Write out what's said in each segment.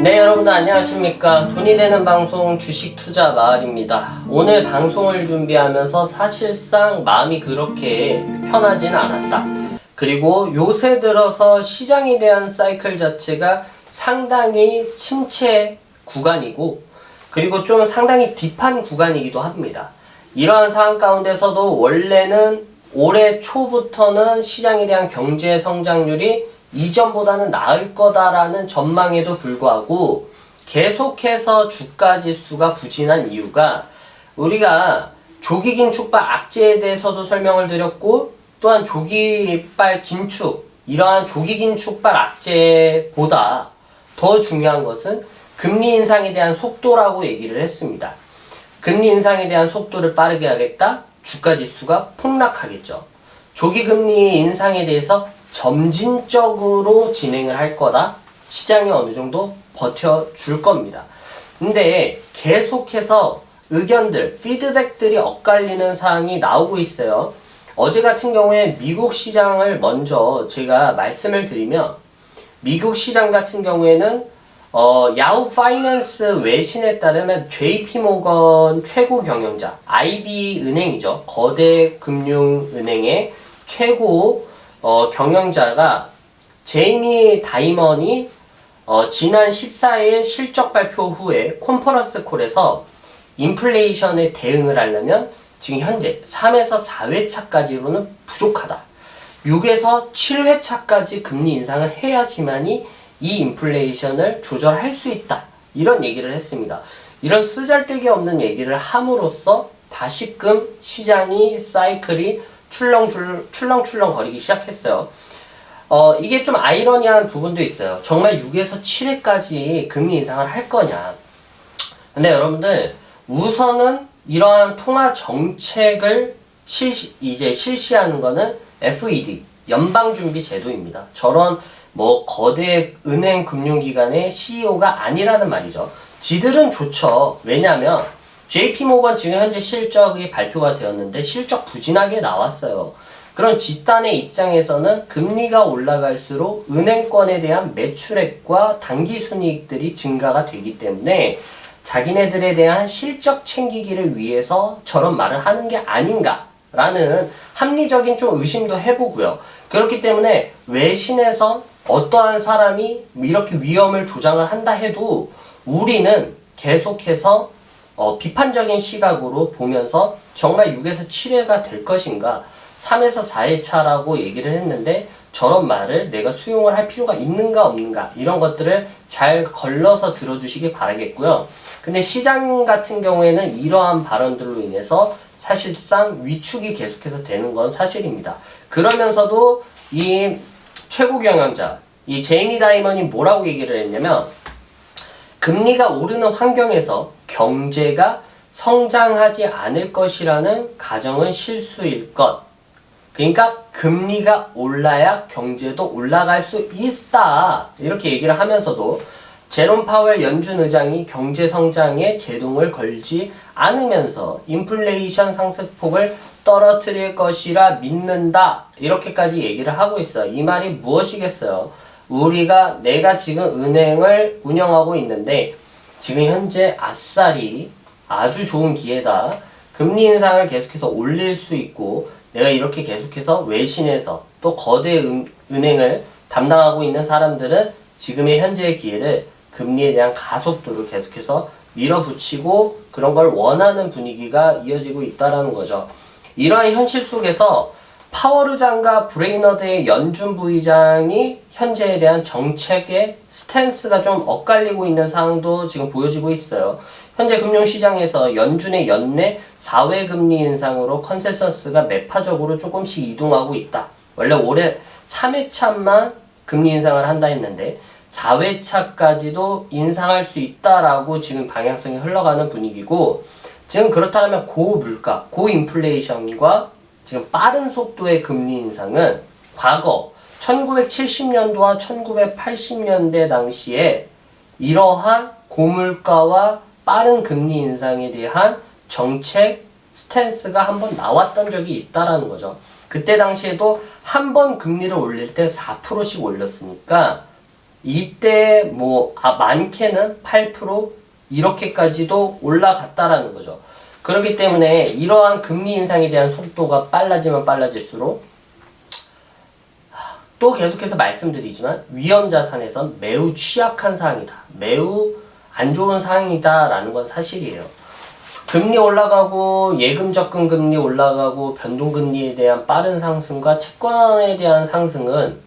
네 여러분들 안녕하십니까? 돈이 되는 방송 주식 투자 마을입니다. 오늘 방송을 준비하면서 사실상 마음이 그렇게 편하진 않았다. 그리고 요새 들어서 시장에 대한 사이클 자체가 상당히 침체 구간이고 그리고 좀 상당히 딥한 구간이기도 합니다. 이러한 상황 가운데서도 원래는 올해 초부터는 시장에 대한 경제 성장률이 이전보다는 나을 거다라는 전망에도 불구하고 계속해서 주가 지수가 부진한 이유가 우리가 조기 긴 축발 악재에 대해서도 설명을 드렸고 또한 조기발 긴축 이러한 조기 긴 축발 악재보다 더 중요한 것은 금리 인상에 대한 속도라고 얘기를 했습니다. 금리 인상에 대한 속도를 빠르게 하겠다? 주가 지수가 폭락하겠죠. 조기 금리 인상에 대해서 점진적으로 진행을 할 거다. 시장이 어느 정도 버텨줄 겁니다. 근데 계속해서 의견들, 피드백들이 엇갈리는 사항이 나오고 있어요. 어제 같은 경우에 미국 시장을 먼저 제가 말씀을 드리면 미국 시장 같은 경우에는 어, 야후 파이낸스 외신에 따르면 JP 모건 최고 경영자, IB 은행이죠. 거대 금융 은행의 최고 어, 경영자가 제이미 다이먼이 어, 지난 14일 실적 발표 후에 콘퍼런스 콜에서 인플레이션에 대응을 하려면 지금 현재 3에서 4회차까지로는 부족하다. 6에서 7회차까지 금리 인상을 해야지만이 이 인플레이션을 조절할 수 있다. 이런 얘기를 했습니다. 이런 쓰잘데기 없는 얘기를 함으로써 다시금 시장이 사이클이 출렁출, 출렁출렁 거리기 시작했어요. 어, 이게 좀 아이러니한 부분도 있어요. 정말 6에서 7회까지 금리 인상을 할 거냐. 근데 여러분들, 우선은 이러한 통화 정책을 실시, 이제 실시하는 거는 FED, 연방준비제도입니다. 저런 뭐 거대 은행 금융기관의 CEO가 아니라는 말이죠. 지들은 좋죠. 왜냐하면 JP 모건 지금 현재 실적이 발표가 되었는데 실적 부진하게 나왔어요. 그런 집단의 입장에서는 금리가 올라갈수록 은행권에 대한 매출액과 단기 순이익들이 증가가 되기 때문에 자기네들에 대한 실적 챙기기를 위해서 저런 말을 하는 게 아닌가라는 합리적인 좀 의심도 해보고요. 그렇기 때문에 외신에서 어떠한 사람이 이렇게 위험을 조장을 한다 해도 우리는 계속해서 어, 비판적인 시각으로 보면서 정말 6에서 7회가 될 것인가 3에서 4회 차라고 얘기를 했는데 저런 말을 내가 수용을 할 필요가 있는가 없는가 이런 것들을 잘 걸러서 들어주시기 바라겠고요. 근데 시장 같은 경우에는 이러한 발언들로 인해서 사실상 위축이 계속해서 되는 건 사실입니다. 그러면서도 이 최고 경영자 이 제이미 다이먼이 뭐라고 얘기를 했냐면 금리가 오르는 환경에서 경제가 성장하지 않을 것이라는 가정은 실수일 것. 그러니까 금리가 올라야 경제도 올라갈 수 있다. 이렇게 얘기를 하면서도 제롬 파웰 연준 의장이 경제 성장에 제동을 걸지 않으면서 인플레이션 상승폭을 떨어뜨릴 것이라 믿는다. 이렇게까지 얘기를 하고 있어요. 이 말이 무엇이겠어요? 우리가 내가 지금 은행을 운영하고 있는데 지금 현재 아싸리 아주 좋은 기회다. 금리 인상을 계속해서 올릴 수 있고 내가 이렇게 계속해서 외신에서 또 거대 은, 은행을 담당하고 있는 사람들은 지금의 현재의 기회를 금리에 대한 가속도를 계속해서 밀어붙이고 그런 걸 원하는 분위기가 이어지고 있다라는 거죠. 이러한 현실 속에서 파워르장과 브레이너드의 연준 부의장이 현재에 대한 정책의 스탠스가 좀 엇갈리고 있는 상황도 지금 보여지고 있어요. 현재 금융시장에서 연준의 연내 4회 금리 인상으로 컨센서스가 매파적으로 조금씩 이동하고 있다. 원래 올해 3회차만 금리 인상을 한다 했는데 4회차까지도 인상할 수 있다라고 지금 방향성이 흘러가는 분위기고 지금 그렇다면 고물가, 고인플레이션과 지금 빠른 속도의 금리 인상은 과거 1970년도와 1980년대 당시에 이러한 고물가와 빠른 금리 인상에 대한 정책 스탠스가 한번 나왔던 적이 있다라는 거죠. 그때 당시에도 한 번 금리를 올릴 때 4%씩 올렸으니까 이때 뭐 아, 많게는 8% 이렇게까지도 올라갔다라는 거죠. 그렇기 때문에 이러한 금리 인상에 대한 속도가 빨라지면 빨라질수록 또 계속해서 말씀드리지만 위험 자산에선 매우 취약한 사항이다. 매우 안 좋은 사항이다라는 건 사실이에요. 금리 올라가고 예금 적금 금리 올라가고 변동 금리에 대한 빠른 상승과 채권에 대한 상승은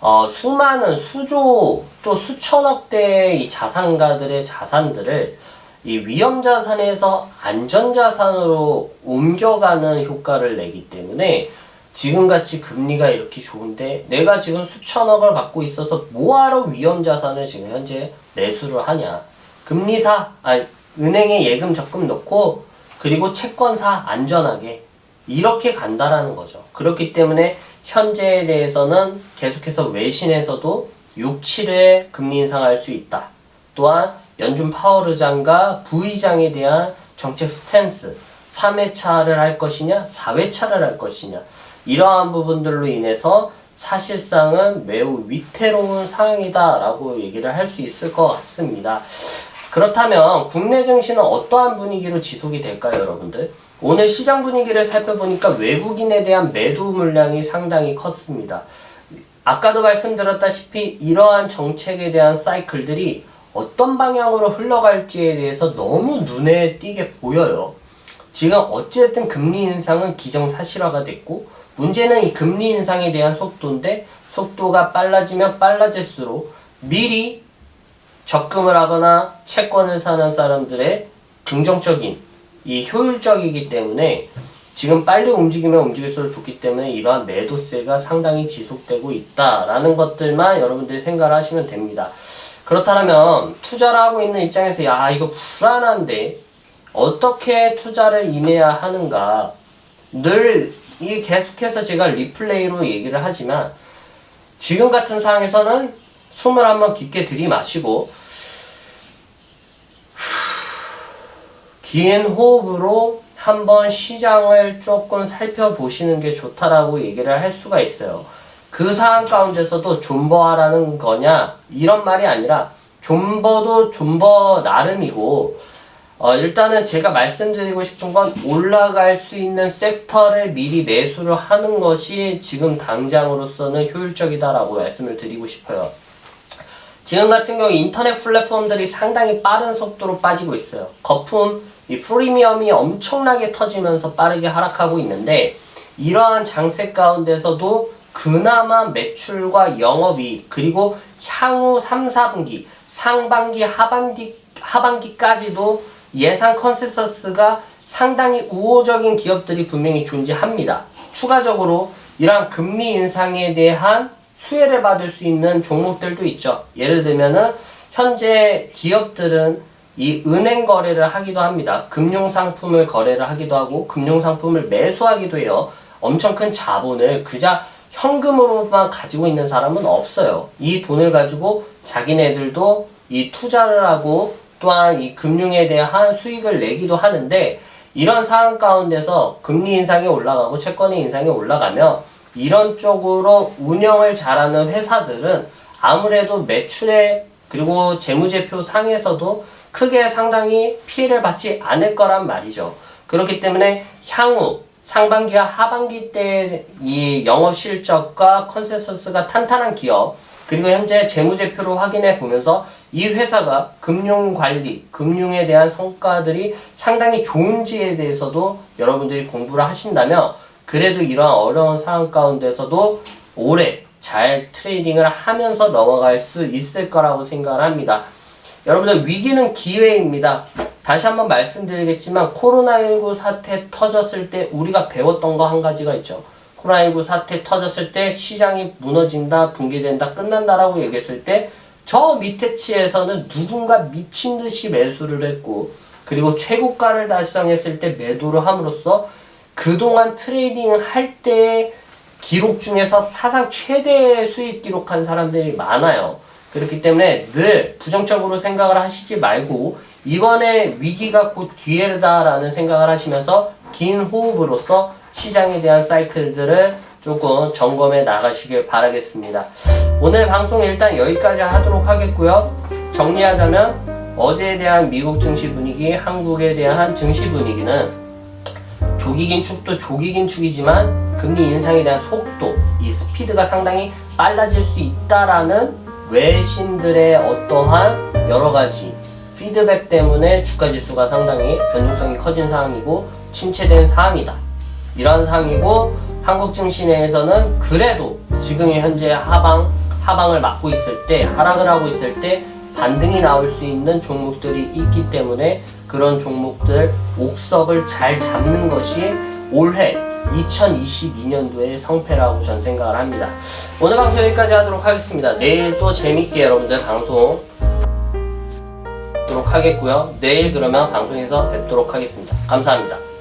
어, 수많은 수조 또 수천억 대의 이 자산가들의 자산들을 이 위험 자산에서 안전 자산으로 옮겨가는 효과를 내기 때문에 지금같이 금리가 이렇게 좋은데 내가 지금 수천억을 갖고 있어서 뭐하러 위험 자산을 지금 현재 매수를 하냐 금리사 아니 은행에 예금 적금 넣고 그리고 채권사 안전하게 이렇게 간다라는 거죠. 그렇기 때문에 현재에 대해서는 계속해서 외신에서도 6, 7회 금리 인상할 수 있다. 또한 연준 파월 의장과 부의장에 대한 정책 스탠스 3회차를 할 것이냐 4회차를 할 것이냐 이러한 부분들로 인해서 사실상은 매우 위태로운 상황이다 라고 얘기를 할 수 있을 것 같습니다. 그렇다면 국내 증시는 어떠한 분위기로 지속이 될까요, 여러분들? 오늘 시장 분위기를 살펴보니까 외국인에 대한 매도 물량이 상당히 컸습니다. 아까도 말씀드렸다시피 이러한 정책에 대한 사이클들이 어떤 방향으로 흘러갈지에 대해서 너무 눈에 띄게 보여요. 지금 어찌됐든 금리 인상은 기정사실화가 됐고 문제는 이 금리 인상에 대한 속도인데 속도가 빨라지면 빨라질수록 미리 적금을 하거나 채권을 사는 사람들의 긍정적인 이 효율적이기 때문에 지금 빨리 움직이면 움직일수록 좋기 때문에 이러한 매도세가 상당히 지속되고 있다라는 것들만 여러분들이 생각을 하시면 됩니다. 그렇다면 투자를 하고 있는 입장에서 야 이거 불안한데 어떻게 투자를 임해야 하는가 늘이 계속해서 제가 리플레이로 얘기를 하지만 지금 같은 상황에서는 숨을 한번 깊게 들이마시고 긴 호흡으로 한번 시장을 조금 살펴보시는 게 좋다라고 얘기를 할 수가 있어요. 그 상황 가운데서도 존버하라는 거냐 이런 말이 아니라 존버도 존버 나름이고 어, 일단은 제가 말씀드리고 싶은 건 올라갈 수 있는 섹터를 미리 매수를 하는 것이 지금 당장으로서는 효율적이다라고 말씀을 드리고 싶어요. 지금 같은 경우 인터넷 플랫폼들이 상당히 빠른 속도로 빠지고 있어요. 거품, 이 프리미엄이 엄청나게 터지면서 빠르게 하락하고 있는데 이러한 장세 가운데서도 그나마 매출과 영업이 그리고 향후 3, 4분기, 상반기, 하반기, 하반기까지도 예상 컨센서스가 상당히 우호적인 기업들이 분명히 존재합니다. 추가적으로 이러한 금리 인상에 대한 수혜를 받을 수 있는 종목들도 있죠. 예를 들면은 현재 기업들은 이 은행 거래를 하기도 합니다. 금융 상품을 거래를 하기도 하고 금융 상품을 매수하기도 해요. 엄청 큰 자본을 그자 현금으로만 가지고 있는 사람은 없어요. 이 돈을 가지고 자기네들도 이 투자를 하고 또한 이 금융에 대한 수익을 내기도 하는데 이런 상황 가운데서 금리 인상이 올라가고 채권의 인상이 올라가면 이런 쪽으로 운영을 잘하는 회사들은 아무래도 매출에 그리고 재무제표 상에서도 크게 상당히 피해를 받지 않을 거란 말이죠. 그렇기 때문에 향후 상반기와 하반기 때 이 영업 실적과 컨센서스가 탄탄한 기업 그리고 현재 재무제표를 확인해 보면서 이 회사가 금융 관리, 금융에 대한 성과들이 상당히 좋은지에 대해서도 여러분들이 공부를 하신다면 그래도 이러한 어려운 상황 가운데서도 오래 잘 트레이딩을 하면서 넘어갈 수 있을 거라고 생각을 합니다. 여러분들 위기는 기회입니다. 다시 한번 말씀드리겠지만 코로나19 사태 터졌을 때 우리가 배웠던 거 한 가지가 있죠. 코로나19 사태 터졌을 때 시장이 무너진다, 붕괴된다, 끝난다라고 얘기했을 때 저 밑에 치에서는 누군가 미친 듯이 매수를 했고 그리고 최고가를 달성했을 때 매도를 함으로써 그동안 트레이딩 할때 기록 중에서 사상 최대 수익 기록한 사람들이 많아요. 그렇기 때문에 늘 부정적으로 생각을 하시지 말고 이번에 위기가 곧 기회다라는 생각을 하시면서 긴 호흡으로서 시장에 대한 사이클들을 조금 점검해 나가시길 바라겠습니다. 오늘 방송 일단 여기까지 하도록 하겠고요. 정리하자면 어제에 대한 미국 증시 분위기, 한국에 대한 증시 분위기는 조기 긴축도 조기 긴축이지만 금리 인상에 대한 속도, 이 스피드가 상당히 빨라질 수 있다라는 외신들의 어떠한 여러 가지 피드백 때문에 주가 지수가 상당히 변동성이 커진 상황이고 침체된 상황이다. 이런 상황이고 한국 증시 내에서는 그래도 지금 현재 하방 하방을 맞고 있을 때 하락을 하고 있을 때 반등이 나올 수 있는 종목들이 있기 때문에 그런 종목들 옥석을 잘 잡는 것이 올해 2022년도의 성패라고 전 생각을 합니다. 오늘 방송 여기까지 하도록 하겠습니다. 내일 또 재밌게 여러분들 방송 하도록 하겠고요. 내일 그러면 방송에서 뵙도록 하겠습니다. 감사합니다.